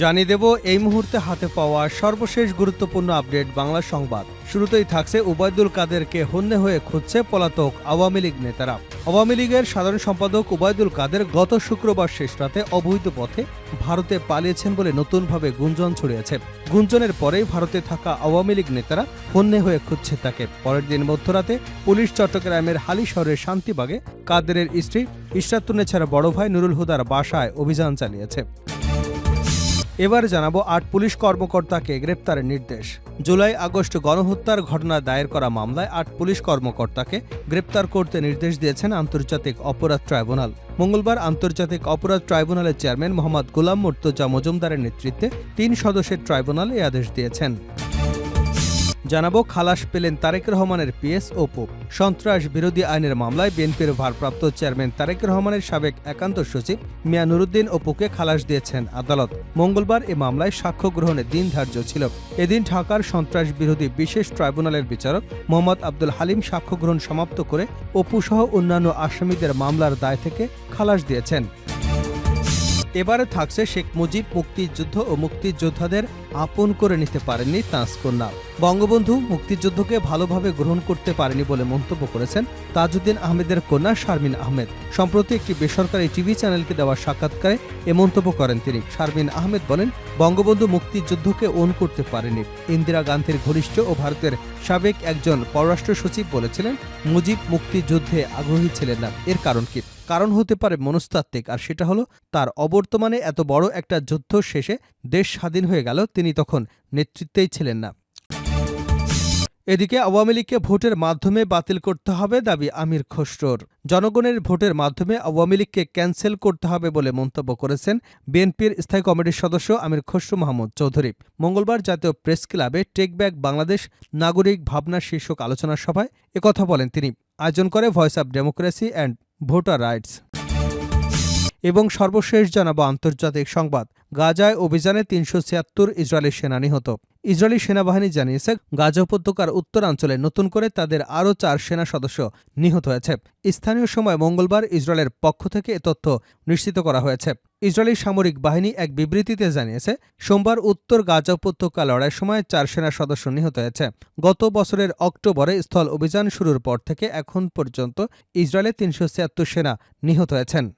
জানিয়ে দেব, এই মুহূর্তে হাতে পাওয়া সর্বশেষ গুরুত্বপূর্ণ আপডেট বাংলা সংবাদ। শুরুতেই থাকছে উবায়দুল কাদেরকে হন্যে হয়ে খুঁজছে পলাতক আওয়ামী লীগ নেতারা। আওয়ামী লীগের সাধারণ সম্পাদক উবায়দুল কাদের গত শুক্রবার শেষ রাতে অবৈধ পথে ভারতে পালিয়েছেন বলে নতুনভাবে গুঞ্জন ছড়িয়েছে। গুঞ্জনের পরেই ভারতে থাকা আওয়ামী লীগ নেতারা হন্যে হয়ে খুঁজছে তাকে। পরের দিন মধ্যরাতে পুলিশ চট্টগ্রামের হালি শহরের শান্তিবাগে কাদেরের স্ত্রী ইশরাতুন্নেছাড়া বড় ভাই নুরুল হুদার বাসায় অভিযান চালিয়েছে। এবার জানাব আট পুলিশ কর্মকর্তাকে গ্রেপ্তারের নির্দেশ। জুলাই আগস্ট গণহত্যার ঘটনা দায়ের করা মামলায় আট পুলিশ কর্মকর্তাকে গ্রেপ্তার করতে নির্দেশ দিয়েছেন আন্তর্জাতিক অপরাধ ট্রাইব্যুনাল। মঙ্গলবার আন্তর্জাতিক অপরাধ ট্রাইব্যুনালের চেয়ারম্যান মোহাম্মদ গোলাম মোর্তজা মজুমদারের নেতৃত্বে তিন সদস্যের ট্রাইব্যুনাল এ আদেশ দিয়েছেন। জানাব খালাস পেলেন তারেক রহমানের পিএস অপু সন্ত্রাস বিরোধী আইনের মামলায় বিএনপির ভারপ্রাপ্ত চেয়ারম্যান তারেক রহমানের সাবেক একান্ত সচিব মিয়া নুরুদ্দিন খালাস দিয়েছেন আদালত। মঙ্গলবার এ মামলায় সাক্ষ্য গ্রহণের দিন ধার্য ছিল। এদিন ঢাকার সন্ত্রাস বিরোধী বিশেষ ট্রাইব্যুনালের বিচারক মোহাম্মদ আব্দুল হালিম সাক্ষ্য গ্রহণ সমাপ্ত করে অপু সহ অন্যান্য আসামিদের মামলার দায় থেকে খালাস দিয়েছেন। এবারে থাকছে শেখ মুজিব মুক্তিযুদ্ধ ও মুক্তিযোদ্ধাদের আপন করে নিতে পারেননি তাঁস কন্যা। বঙ্গবন্ধু মুক্তিযুদ্ধকে ভালোভাবে গ্রহণ করতে পারেনি বলে মন্তব্য করেছেন তাজউদ্দিন আহমেদের কন্যা শারমিন আহমেদ। সম্প্রতি একটি বেসরকারি টিভি চ্যানেলকে দেওয়া সাক্ষাৎকারে এ মন্তব্য করেন তিনি। শারমিন আহমেদ বলেন, বঙ্গবন্ধু মুক্তিযুদ্ধকে ওন করতে পারেনি। ইন্দিরা গান্ধীর ঘনিষ্ঠ ও ভারতের সাবেক একজন পররাষ্ট্র সচিব বলেছিলেন, মুজিব মুক্তিযুদ্ধে আগ্রহী ছিলেন না। এর কারণ কি? কারণ হতে পারে মনস্তাত্ত্বিক, আর সেটা হলো তার অবর্তমানে এত বড় একটা যুদ্ধ শেষে দেশ স্বাধীন হয়ে গেল, তিনি তখন নেতৃত্বেই ছিলেন না। এদিকে আওয়ামী লীগকে ভোটের মাধ্যমে বাতিল করতে হবে দাবি আমির খসরুর। জনগণের ভোটের মাধ্যমে আওয়ামী লীগকে ক্যান্সেল করতে হবে বলে মন্তব্য করেছেন বিএনপির স্থায়ী কমিটির সদস্য আমির খসরু মাহমুদ চৌধুরী। মঙ্গলবার জাতীয় প্রেস ক্লাবে টেক ব্যাক বাংলাদেশ নাগরিক ভাবনা শীর্ষক আলোচনা সভায় একথা বলেন তিনি। আয়োজন করে voice of democracy and voter rights. এবং সর্বশেষ জানাব আন্তর্জাতিক সংবাদ। গাজায় অভিযানে তিনশো ছিয়াত্তর ইসরায়েলি সেনা নিহত। ইসরায়েলি সেনাবাহিনী জানিয়েছে, গাজা উপত্যকার উত্তরাঞ্চলে নতুন করে তাদের আরও চার সেনা সদস্য নিহত হয়েছে। স্থানীয় সময় মঙ্গলবার ইসরায়েলের পক্ষ থেকে এ তথ্য নিশ্চিত করা হয়েছে। ইসরায়েলি সামরিক বাহিনী এক বিবৃতিতে জানিয়েছে, সোমবার উত্তর গাজা উপত্যকা লড়াইয়ের সময় চার সেনা সদস্য নিহত হয়েছে। গত বছরের অক্টোবরে স্থল অভিযান শুরুর পর থেকে এখন পর্যন্ত ইসরায়েলে তিনশো ছিয়াত্তর সেনা নিহত হয়েছেন।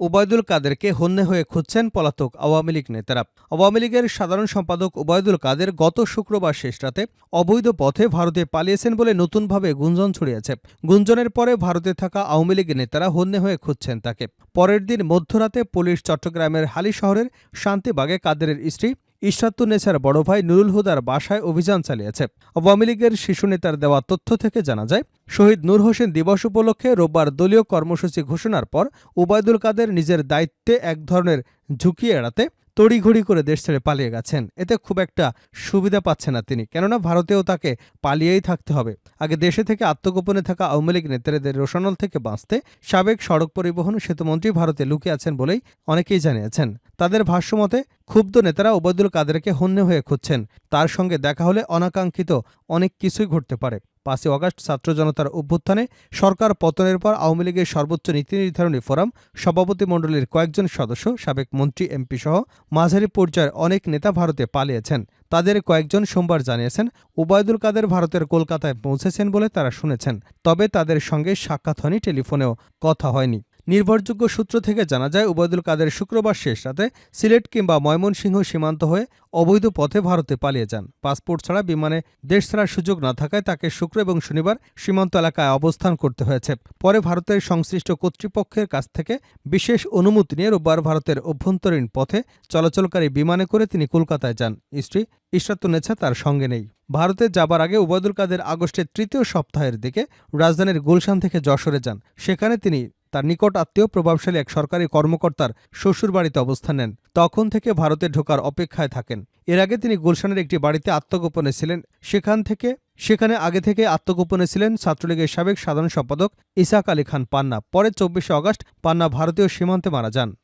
ওবায়দুল কাদেরকে হন্যে হয়ে খুঁজছেন পলাতক আওয়ামী লীগ নেতারা। আওয়ামী লীগের সাধারণ সম্পাদক ওবায়দুল কাদের গত শুক্রবার শেষ রাতে অবৈধ পথে ভারতে পালিয়েছেন বলে নতুনভাবে গুঞ্জন ছড়িয়েছে। গুঞ্জনের পরে ভারতে থাকা আওয়ামী লীগ নেতারা হন্যে হয়ে খুঁজছেন তাকে। পরের দিন মধ্যরাতে পুলিশ চট্টগ্রামের হালি শহরের শান্তিবাগে কাদেরের স্ত্রী ইশরাতুন্নেছার বড় ভাই নুরুল হুদার বাসায় অভিযান চালিয়েছে। আওয়ামী লীগের শিশু নেতার দেওয়া তথ্য থেকে জানা যায় শহীদ নূর হোসেন দিবস উপলক্ষে রোববার দলীয় কর্মসূচি ঘোষণার পর ওবায়দুল কাদের নিজের দায়িত্বে এক ধরনের ঝুঁকি এড়াতে তড়িঘড়ি করে দেশ ছেড়ে পালিয়ে গেছেন। এতে খুব একটা সুবিধা পাচ্ছে না তিনি। কেননা ভারতেও তাকে পালিয়েই থাকতে হবে। আগে দেশে থেকে আত্মগোপনে থাকা আওয়ামী লীগ নেতাদের রোশানল থেকে বাঁচতে সাবেক সড়ক পরিবহন সেতুমন্ত্রী ভারতে লুকিয়ে আছেন বলেই অনেকেই জানিয়েছেন। তাদের ভাষ্যমতে ক্ষুব্ধ নেতারা ওবায়দুল কাদেরকে হন্যে হয়ে খুঁজছেন। তার সঙ্গে দেখা হলে অনাকাঙ্ক্ষিত অনেক কিছুই ঘটতে পারে। পাঁচই অগাস্ট ছাত্র জনতার অভ্যুত্থানে সরকার পতনের পর আওয়ামী লীগের সর্বোচ্চ নীতি নির্ধারণী ফোরাম সভাপতি মণ্ডলীর কয়েকজন সদস্য, সাবেক মন্ত্রী, এমপি সহ মাঝারি পর্যায়ের অনেক নেতা ভারতে পালিয়েছেন। তাদের কয়েকজন সোমবার জানিয়েছেন, ওবায়দুল কাদের ভারতের কলকাতায় পৌঁছেছেন বলে তারা শুনেছেন, তবে তাদের সঙ্গে সাক্ষাৎ হয়নি টেলিফোনেও, কথা হয়নি। নির্ভরযোগ্য সূত্র থেকে জানা যায়, উবায়দুল কাদের শুক্রবার শেষ রাতে সিলেট কিংবা ময়মনসিংহ সীমান্ত হয়ে অবৈধ পথে ভারতে পালিয়ে যান। পাসপোর্ট ছাড়া বিমানে দেশ ছাড়ার সুযোগ না থাকায় তাকে শুক্র এবং শনিবার সীমান্ত এলাকায় অবস্থান করতে হয়েছে। পরে ভারতের সংশ্লিষ্ট কর্তৃপক্ষের কাছ থেকে বিশেষ অনুমতি নিয়ে রোববার ভারতের অভ্যন্তরীণ পথে চলাচলকারী বিমানে করে তিনি কলকাতায় যান। স্ত্রী ইশরাতুন্নেছা তার সঙ্গে নেই। ভারতে যাবার আগে উবায়দুল কাদের আগস্টের তৃতীয় সপ্তাহের দিকে রাজধানীর গুলশান থেকে যশোরে যান। সেখানে তিনি তার নিকট আত্মীয় প্রভাবশালী এক সরকারি কর্মকর্তার শ্বশুরবাড়িতে অবস্থান নেন। তখন থেকে ভারতে ঢোকার অপেক্ষায় থাকেন। এর আগে তিনি গুলশানের একটি বাড়িতে আত্মগোপনে ছিলেন। সেখান থেকে, সেখানে আগে থেকে আত্মগোপনে ছিলেন ছাত্রলীগের সাবেক সাধারণ সম্পাদক ইসাক আলী খান পান্না। পরে চব্বিশে অগস্ট পান্না ভারতীয় সীমান্তে মারা যান।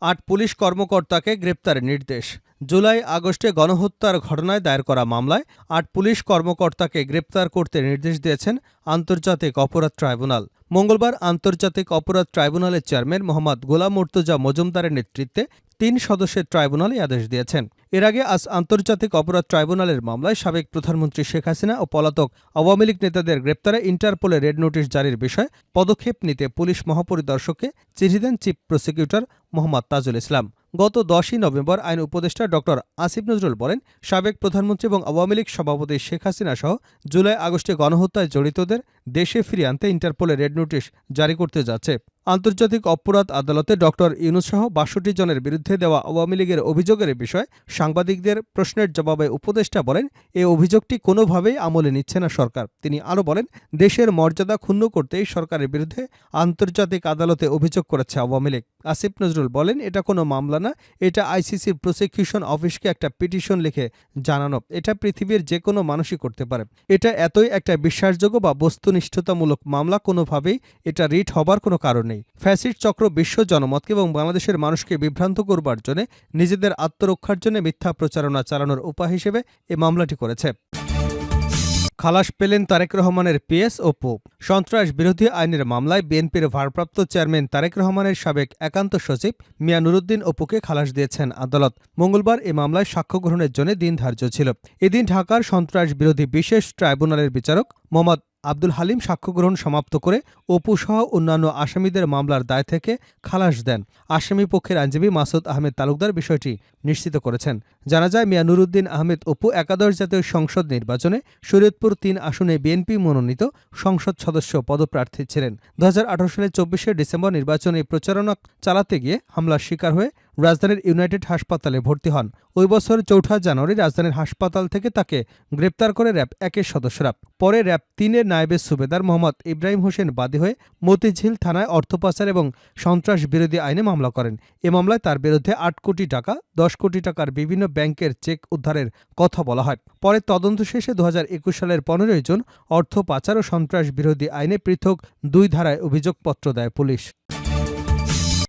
আট পুলিশ কর্মকর্তাকে গ্রেপ্তারের নির্দেশ। জুলাই আগস্টে গণহত্যার ঘটনায় দায়ের করা মামলায় আট পুলিশ কর্মকর্তাকে গ্রেপ্তার করতে নির্দেশ দিয়েছেন আন্তর্জাতিক অপরাধ ট্রাইব্যুনাল। মঙ্গলবার আন্তর্জাতিক অপরাধ ট্রাইব্যুনালের চেয়ারম্যান মোহাম্মদ গোলাম মুর্তজা মজুমদারের নেতৃত্বে তিন সদস্যের ট্রাইব্যুনাল আদেশ দিয়েছেন। এর আগে আজ আন্তর্জাতিক অপরাধ ট্রাইব্যুনালের মামলায় সাবেক প্রধানমন্ত্রী শেখ হাসিনা ও পলাতক আওয়ামী লীগ নেতাদের গ্রেপ্তারে ইন্টারপোলে রেড নোটিশ জারির বিষয়ে পদক্ষেপ নিতে পুলিশ মহাপরিদর্শককে চিঠি দেন চিফ প্রসিকিউটর মোহাম্মদ তাজুল ইসলাম। গত দশই নভেম্বর আইন উপদেষ্টা ডক্টর আসিফ নজরুল বলেন, সাবেক প্রধানমন্ত্রী এবং আওয়ামী লীগ সভাপতি শেখ হাসিনা সহ জুলাই আগস্টে গণহত্যায় জড়িতদের দেশে ফিরিয়ে আনতে ইন্টারপোলে রেড নোটিশ জারি করতে যাচ্ছে। আন্তর্জাতিক অপরাধ আদালতে ড ইউনুস সহ বাষট্টি জনের বিরুদ্ধে দেওয়া আওয়ামী লীগের অভিযোগের বিষয়ে সাংবাদিকদের প্রশ্নের জবাবে উপদেষ্টা বলেন এই অভিযোগটি কোনোভাবেই আমলে নিচ্ছে না সরকার। তিনি আরও বলেন, দেশের মর্যাদা ক্ষুণ্ণ করতেই সরকারের বিরুদ্ধে আন্তর্জাতিক আদালতে অভিযোগ করেছে আওয়ামী লীগ। আসিফ নজরুল বলেন, এটা কোনো মামলা না, এটা আইসিসির প্রসিকিউশন অফিসকে একটা পিটিশন লিখে জানানো। এটা পৃথিবীর যে কোনো মানুষই করতে পারে। এটা এতই একটা বিশ্বাসযোগ্য বা বস্তুনিষ্ঠতামূলক মামলা, কোনোভাবেই এটা রিট হবার কোনো কারণ ফ্যাসিড চক্র বিশ্ব জনমতকে এবং বাংলাদেশের মানুষকে বিভ্রান্ত করবার জন্য নিজেদের আত্মরক্ষার জন্য মিথ্যা প্রচারণা চালানোর উপায় হিসেবে এ মামলাটি করেছে। খালাস পেলেন তারেক রহমানের পিএস ও পোপ। সন্ত্রাস বিরোধী আইনের মামলায় বিএনপির ভারপ্রাপ্ত চেয়ারম্যান তারেক রহমানের সাবেক একান্ত সচিব মিয়া নুরুদ্দিন অপুকে খালাস দিয়েছেন আদালত। মঙ্গলবার এ মামলায় সাক্ষ্য গ্রহণের জন্য দিন ধার্য ছিল। এদিন ঢাকার সন্ত্রাস বিরোধী বিশেষ ট্রাইব্যুনালের বিচারক মোহাম্মদ আব্দুল হালিম সাক্ষ্য গ্রহণ সমাপ্ত করে অপু সহ অন্যান্য আসামিদের মামলার দায় থেকে খালাস দেন। আসামি পক্ষের আইনজীবী মাসুদ আহমেদ তালুকদার বিষয়টি নিশ্চিত করেছেন। জানা যায় মিয়া নুরুদ্দিন আহমেদ অপু একাদশ জাতীয় সংসদ নির্বাচনে শরীয়তপুর তিন আসনে বিএনপি মনোনীত সংসদ সদস্য পদপ্রার্থী ছিলেন। দু হাজার আঠারো সালের চব্বিশে ডিসেম্বর নির্বাচনে প্রচারণা চালাতে গিয়ে হামলার শিকার হয়ে রাজধানীর ইউনাইটেড হাসপাতালে ভর্তি হন। ওই বছর চৌঠা জানুয়ারি রাজধানীর হাসপাতাল থেকে তাকে গ্রেপ্তার করে র্যাব একের সদস্যরা। পরে র্যাব তিনের নায়েবের সুবেদার মোহাম্মদ ইব্রাহিম হোসেন বাদী হয়ে মতিঝিল থানায় অর্থ পাচার এবং সন্ত্রাস বিরোধী আইনে মামলা করেন। এ মামলায় তার বিরুদ্ধে আট কোটি টাকা, দশ কোটি টাকার বিভিন্ন ব্যাংকের চেক উদ্ধারের কথা বলা হয়। পরে তদন্ত শেষে দু হাজার একুশ সালের পনেরোই জুন অর্থ পাচার ও সন্ত্রাস বিরোধী আইনে পৃথক দুই ধারায় অভিযোগপত্র দেয় পুলিশ।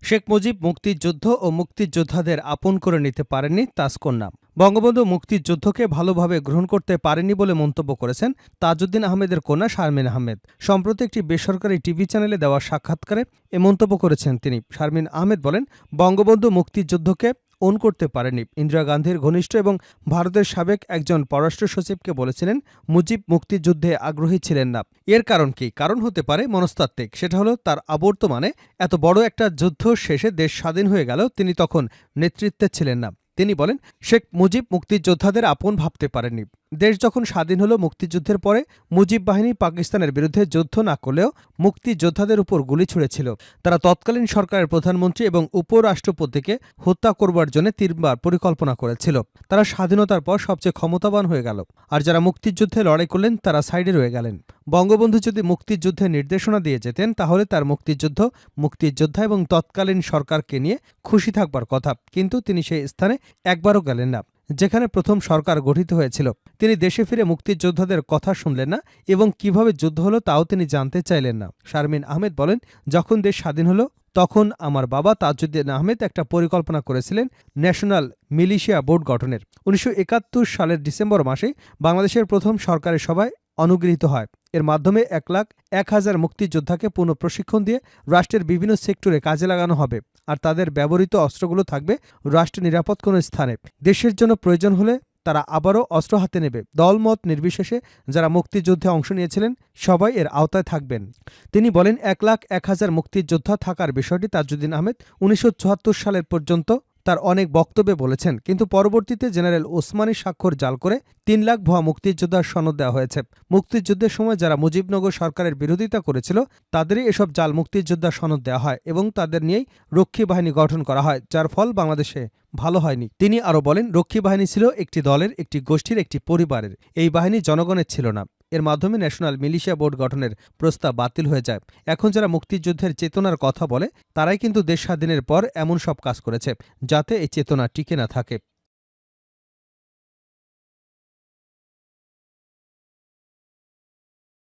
শেখ মুজিব মুক্তিযুদ্ধ ও মুক্তিযোদ্ধাদের আপন করে নিতে পারেননি তাসকন্যা বঙ্গবন্ধু মুক্তিযুদ্ধকে ভালোভাবে গ্রহণ করতে পারেনি বলে মন্তব্য করেছেন তাজউদ্দিন আহমেদের কন্যা শারমিন আহমেদ। সম্প্রতি একটি বেসরকারি টিভি চ্যানেলে দেওয়া সাক্ষাৎকারে এ মন্তব্য করেছেন তিনি। শারমিন আহমেদ বলেন, বঙ্গবন্ধু মুক্তিযুদ্ধকে ওন করতে পারেনি। ইন্দিরা গান্ধীর ঘনিষ্ঠ এবং ভারতের সাবেক একজন পররাষ্ট্র সচিবকে বলেছিলেন, মুজিব মুক্তিযুদ্ধে আগ্রহী ছিলেন না। এর কারণ কি? কারণ হতে পারে মনস্তাত্ত্বিক। সেটা হলো, তার আবর্তমানে এত বড় একটা যুদ্ধ শেষে দেশ স্বাধীন হয়ে গেল, তিনি তখন নেতৃত্বে ছিলেন না। তিনি বলেন, শেখ মুজিব মুক্তিযোদ্ধাদের আপন ভাবতে পারেননি। দেশ যখন স্বাধীন হলো, মুক্তিযুদ্ধের পরে মুজিব বাহিনী পাকিস্তানের বিরুদ্ধে যুদ্ধ না করলেও মুক্তিযোদ্ধাদের উপর গুলি ছুড়েছিল। তারা তৎকালীন সরকারের প্রধানমন্ত্রী এবং উপরাষ্ট্রপতিকে হত্যা করবার জন্য তিনবার পরিকল্পনা করেছিল। তারা স্বাধীনতার পর সবচেয়ে ক্ষমতাবান হয়ে গেল। আর যারা মুক্তিযুদ্ধে লড়াই করলেন, তারা সাইডে রয়ে গেলেন। বঙ্গবন্ধু যদি মুক্তিযুদ্ধে নির্দেশনা দিয়ে যেতেন, তাহলে তার মুক্তিযুদ্ধ, মুক্তিযোদ্ধা এবং তৎকালীন সরকারকে নিয়ে খুশি থাকবার কথা। কিন্তু তিনি সেই স্থানে একবারও গেলেন না। যেখানে প্রথম সরকার গঠিত হয়েছিল। তিনি দেশে ফিরে মুক্তিযোদ্ধাদের কথা শুনলেন না এবং কীভাবে যুদ্ধ হলো তাও তিনি জানতে চাইলেন না। শারমিন আহমেদ বলেন, যখন দেশ স্বাধীন হলো, তখন আমার বাবা তাজুদ্দিন আহমেদ একটা পরিকল্পনা করেছিলেন ন্যাশনাল মিলিশিয়া বোর্ড গঠনের। উনিশশো একাত্তর সালের ডিসেম্বর মাসে বাংলাদেশের প্রথম সরকারের সভায় অনুগৃহীত হয়। এর মাধ্যমে এক লাখ এক হাজার মুক্তিযোদ্ধাকে পুনঃ প্রশিক্ষণ দিয়ে রাষ্ট্রের বিভিন্ন সেক্টরে কাজে লাগানো হবে আর তাদের ব্যবহৃত অস্ত্রগুলো থাকবে রাষ্ট্র নিরাপদ কোনো স্থানে। দেশের জন্য প্রয়োজন হলে তারা আবারও অস্ত্র হাতে নেবে। দলমত নির্বিশেষে যারা মুক্তিযুদ্ধে অংশ নিয়েছিলেন সবাই এর আওতায় থাকবেন। তিনি বলেন, এক লাখ এক হাজার মুক্তিযোদ্ধা থাকার বিষয়টি তাজুদ্দিন আহমেদ উনিশশো সালের পর্যন্ত তার অনেক বক্তব্যে বলেছেন, কিন্তু পরবর্তীতে জেনারেল ওসমানী স্বাক্ষর জাল করে তিন লাখ ভুয়া মুক্তিযোদ্ধার সনদ দেওয়া হয়েছে। মুক্তিযুদ্ধের সময় যারা মুজিবনগর সরকারের বিরোধিতা করেছিল, তাদেরই এসব জাল মুক্তিযোদ্ধার সনদ দেওয়া হয় এবং তাদের নিয়েই রক্ষী বাহিনী গঠন করা হয়, যার ফল বাংলাদেশে ভালো হয়নি। তিনি আরও বলেন, রক্ষী বাহিনী ছিল একটি দলের, একটি গোষ্ঠীর, একটি পরিবারের। এই বাহিনী জনগণের ছিল না। এর মাধ্যমে ন্যাশনাল মিলিশিয়া বোর্ড গঠনের প্রস্তাব বাতিল হয়ে যায়। এখন যারা মুক্তিযুদ্ধের চেতনার কথা বলে, তারাই কিন্তু দেশ স্বাধীনের পর এমন সব কাজ করেছে, যাতে এই চেতনা টিকে না থাকে।